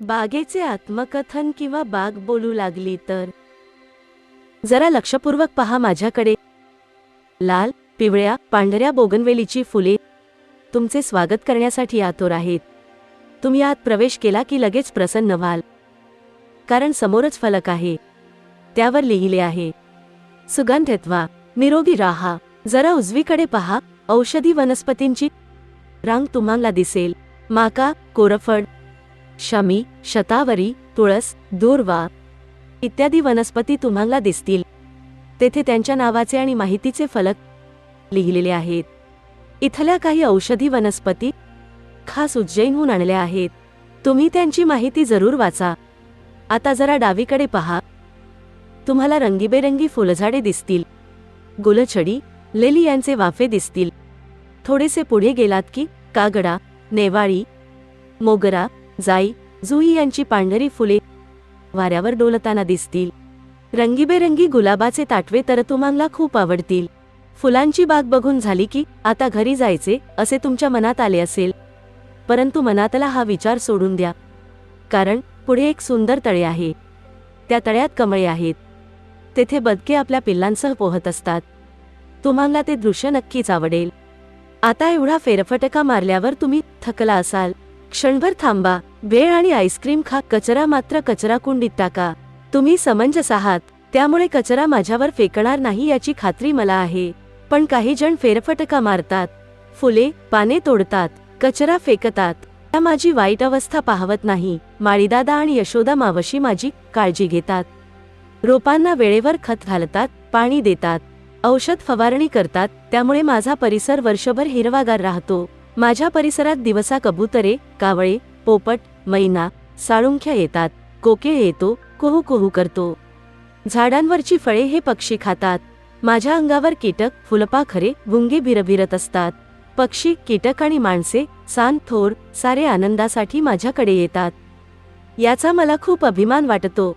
बागेचे आत्मकथन किंवा बाग बोलू लागली तर? जरा लक्षपूर्वक पहा माझ्याकडे. लाल पिवळ्या पांढऱ्या बोगनवेलीची फुले तुमचे स्वागत करण्यासाठी आतुर आहेत. तुम्ही आत प्रवेश केला की लगेच प्रसन्न व्हाल. कारण समोरच फलक आहे. त्यावर लिहिले आहे. सुगंधत्वा निरोगी राहा. जरा उजवीकडे पहा. औषधी वनस्पतींची रांग तुम्हाला दिसेल. माका कोरफड शमी शतावरी तुळस दूर्वा इत्यादी वनस्पती तुम्हाला दिसतील. तेथे त्यांच्या नावाचे आणि माहितीचे फलक लिहिलेले आहेत. इथल्या काही औषधी वनस्पती खास उज्जैनहून आणल्या आहेत. तुम्ही त्यांची माहिती जरूर वाचा. आता जरा डावीकडे पहा. तुम्हाला रंगीबेरंगी फुलझाडे दिसतील. गुलछडी लेली यांचे वाफे दिसतील. थोडेसे पुढे गेलात की कागडा नेवाळी मोगरा जाई जुई यांची पांढरी फुले वाऱ्यावर डोलताना दिसतील. रंगीबेरंगी गुलाबाचे ताटवे तर तुम्हाला खूप आवडतील. फुलांची बाग बघून झाली की आता घरी जायचे असे तुमच्या मनात आले असेल. परंतु मनातला हा विचार सोडून द्या. कारण पुढे एक सुंदर तळे आहे. त्या तळ्यात कमळे आहेत. तेथे बदके आपल्या पिल्लांसह पोहत असतात. तुम्हाला ते दृश्य नक्कीच आवडेल. आता एवढा फेरफटका मारल्यावर तुम्ही थकला असाल. क्षणभर थांबा. वेळ आणि आईस्क्रीम खा. कचरा मात्र कचरा कुंडीत टाका. तुम्ही समंजस आहात. त्यामुळे कचरा माझ्यावर फेकणार नाही याची खात्री मला आहे. पण काही जण फेरफटका मारतात. फुले पाने तोडतात. कचरा फेकतात. त्या माझी वाईट अवस्था पाहवत नाही. माळीदादा आणि यशोदा मावशी माझी काळजी घेतात. रोपांना वेळेवर खत घालतात पाणी देतात. औषध फवारणी करतात. त्यामुळे माझा परिसर वर्षभर हिरवागार राहतो. माझ्या परिसरात दिवसा कबुतरे कावळे पोपट मैना साळुंख्या येतात कोकिळ येतो कोहू कोहू करतो. झाडांवरची फळे हे पक्षी खातात. माझ्या अंगावर कीटक फुलपाखरे भुंगे भिरभिरत असतात. पक्षी कीटक आणि माणसे सान थोर सारे आनंदासाठी माझ्याकडे येतात. याचा मला खूप अभिमान वाटतो.